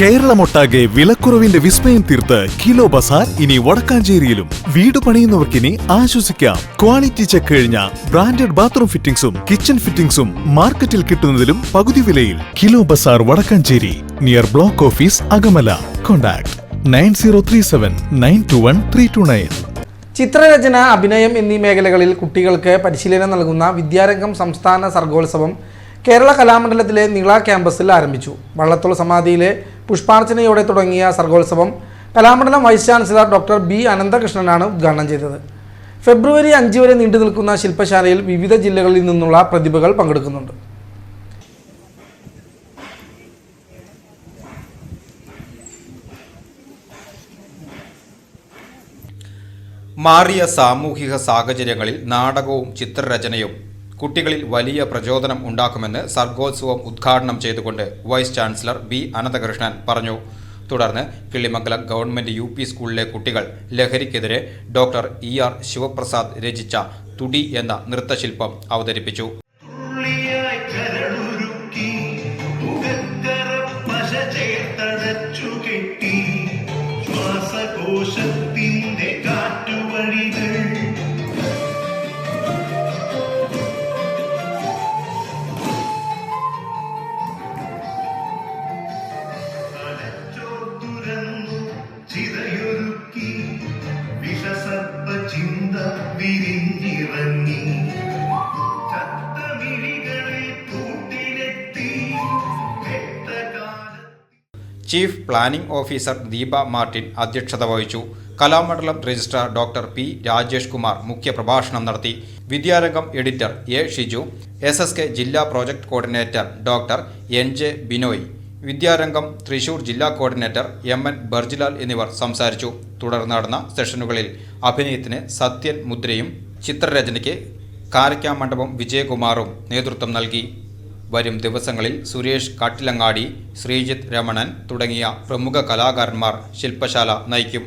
കേരളമൊട്ടാകെ വിലക്കുറവിന്റെ വിസ്മയം തീർത്ത് കിലോ ബസാർ ഇനി വടക്കാഞ്ചേരിയിലും. വീട് പണിയുന്നവർക്കിനി ആശ്വസിക്കാം. ക്വാളിറ്റി ചെക്ക് കഴിഞ്ഞ ബ്രാൻഡഡ് ബാത്റൂം ഫിറ്റിംഗ്സും കിച്ചൺ ഫിറ്റിംഗ്സും മാർക്കറ്റിൽ കിട്ടുന്നതിലും പകുതി വിലയിൽ. Kilo bazaar Vadakkanchery near block office Akamala. Contact nine zero three seven nine two one three two nine. ചിത്രരചന അഭിനയം എന്നീ മേഖലകളിൽ കുട്ടികൾക്ക് പരിശീലനം നൽകുന്ന വിദ്യാരംഗം സംസ്ഥാന സർഗോത്സവം കേരള കലാമണ്ഡലത്തിലെ നിള ക്യാമ്പസിൽ ആരംഭിച്ചു. വള്ളത്തോൾ സമാധിയിലെ പുഷ്പാർച്ചനയോടെ തുടങ്ങിയ സർഗോത്സവം Kalamandalam vice chancellor doctor B അനന്തകൃഷ്ണനാണ് ഉദ്ഘാടനം ചെയ്തത്. ഫെബ്രുവരി അഞ്ച് വരെ നീണ്ടു നിൽക്കുന്ന ശില്പശാലയിൽ വിവിധ ജില്ലകളിൽ നിന്നുള്ള പ്രതിഭകൾ പങ്കെടുക്കുന്നുണ്ട്. മാറിയ സാമൂഹിക സാഹചര്യങ്ങളിൽ നാടകവും ചിത്രരചനയും കുട്ടികളിൽ വലിയ പ്രചോദനം ഉണ്ടാക്കുമെന്ന് സർഗോത്സവം ഉദ്ഘാടനം ചെയ്തുകൊണ്ട് വൈസ് ചാൻസലർ ബി അനന്തകൃഷ്ണൻ പറഞ്ഞു. തുടർന്ന് കിള്ളിമംഗലം ഗവൺമെന്റ് യു പി സ്കൂളിലെ കുട്ടികൾ ലഹരിക്കെതിരെ ഡോക്ടർ ഇ ആർ ശിവപ്രസാദ് രചിച്ച തുടി എന്ന നൃത്തശില്പം അവതരിപ്പിച്ചു. വിരിഞ്ഞിറങ്ങി chief planning officer Deepa Martin അധ്യക്ഷത വഹിച്ചു. Kalamandalam registrar doctor P Rajesh Kumar മുഖ്യപ്രഭാഷണം നടത്തി. Vidyarangam editor A Shiju S ജില്ലാ project coordinator doctor N J Binoy. Vidyarangam Thrissur ജില്ലാ കോർഡിനേറ്റർ എം എൻ ബർജിലാൽ എന്നിവർ സംസാരിച്ചു. തുടർന്ന് നടന്ന സെഷനുകളിൽ അഭിനയത്തിന് സത്യൻ മുദ്രയും ചിത്രരചനയ്ക്ക് കാരക്കാമണ്ഡപം വിജയകുമാറും നേതൃത്വം നൽകി. വരും ദിവസങ്ങളിൽ സുരേഷ് കാട്ടിലങ്ങാടി ശ്രീജിത്ത് രമണൻ തുടങ്ങിയ പ്രമുഖ കലാകാരന്മാർ ശില്പശാല നയിക്കും.